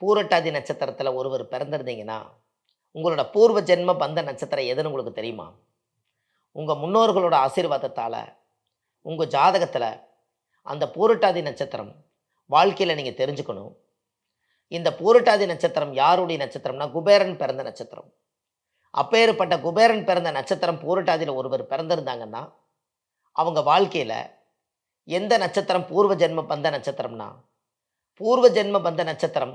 பூரட்டாதி நட்சத்திரத்தில் ஒருவர் பிறந்திருந்தீங்கன்னா உங்களோட பூர்வ ஜென்ம பந்த நட்சத்திரம் எதுன்னு உங்களுக்கு தெரியுமா? உங்கள் முன்னோர்களோட ஆசீர்வாதத்தால் உங்கள் ஜாதகத்தில் அந்த பூரட்டாதி நட்சத்திரம் வாழ்க்கையில் நீங்கள் தெரிஞ்சுக்கணும். இந்த பூரட்டாதி நட்சத்திரம் யாருடைய நட்சத்திரம்னா குபேரன் பிறந்த நட்சத்திரம். அப்பேற்பட்ட குபேரன் பிறந்த நட்சத்திரம் பூரட்டாதியில் ஒருவர் பிறந்திருந்தாங்கன்னா அவங்க வாழ்க்கையில் எந்த நட்சத்திரம் பூர்வ ஜென்ம பந்த நட்சத்திரம்னா பூர்வ ஜென்ம பந்த நட்சத்திரம்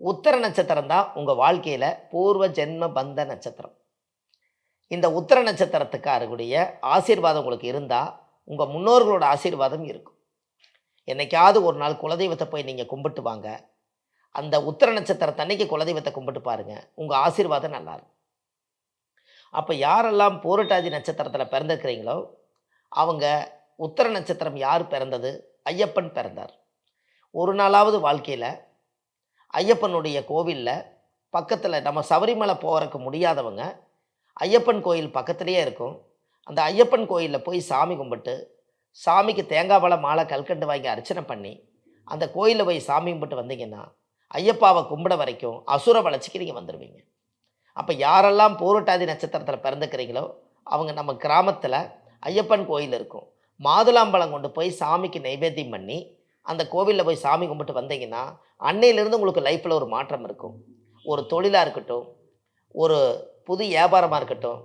உத்தர நட்சத்திரம் தான் உங்கள் வாழ்க்கையில் பூர்வ ஜென்ம பந்த நட்சத்திரம். இந்த உத்தர நட்சத்திரத்துக்காரர்களுடைய ஆசீர்வாதம் உங்களுக்கு இருந்தால் உங்கள் முன்னோர்களோட ஆசீர்வாதம் இருக்கும். என்னைக்காவது ஒரு நாள் குலதெய்வத்தை போய் நீங்கள் கும்பிட்டு வாங்க. அந்த உத்திர நட்சத்திரத்தன்னைக்கு குலதெய்வத்தை கும்பிட்டு பாருங்கள் உங்கள் ஆசீர்வாதம் நல்லாயிருக்கும் அப்போ யாரெல்லாம் பூரட்டாதி நட்சத்திரத்தில் பிறந்திருக்கிறீங்களோ அவங்க உத்தர நட்சத்திரம் யார் பிறந்தது? ஐயப்பன் பிறந்தார். ஒரு நாளாவது வாழ்க்கையில் ஐயப்பனுடைய கோவிலில் பக்கத்தில் நம்ம சபரிமலை போகிறக்கு முடியாதவங்க ஐயப்பன் கோயில் பக்கத்துலேயே இருக்கும். அந்த ஐயப்பன் கோயிலில் போய் சாமி கும்பிட்டு சாமிக்கு தேங்காய் பழம் மாலை கல்கண்டு வாங்கி அர்ச்சனை பண்ணி அந்த கோயிலில் போய் சாமி கும்பிட்டு வந்தீங்கன்னா ஐயப்பாவை கும்பிட வரைக்கும் அசுர வளர்ச்சிக்கு நீங்கள் வந்துடுவீங்க அப்போ யாரெல்லாம் பூரட்டாதி நட்சத்திரத்தில் பிறந்துக்கிறீங்களோ அவங்க நம்ம கிராமத்தில் ஐயப்பன் கோயில் இருக்கும். மாதுளாம்பழம் கொண்டு போய் சாமிக்கு நைவேத்தியம் பண்ணி அந்த கோவிலில் போய் சாமி கும்பிட்டு வந்தீங்கன்னா அன்னையிலேருந்து உங்களுக்கு லைஃப்பில் ஒரு மாற்றம் இருக்கும். ஒரு தொழிலாக இருக்கட்டும் ஒரு புது வியாபாரமாக இருக்கட்டும்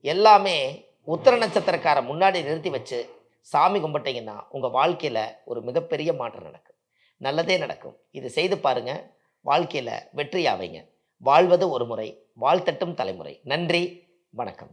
எல்லாமே உத்தர நட்சத்திரக்கார முன்னாடி நிறுத்தி வச்சு சாமி கும்பிட்டீங்கன்னா உங்கள் வாழ்க்கையில் ஒரு மிகப்பெரிய மாற்றம் நடக்கும். நல்லதே நடக்கும். இது செய்து பாருங்க. வாழ்க்கையில் வெற்றி ஆவைங்க வாழ்வது ஒரு முறை வாழ்த்தட்டும் தலைமுறை. நன்றி வணக்கம்.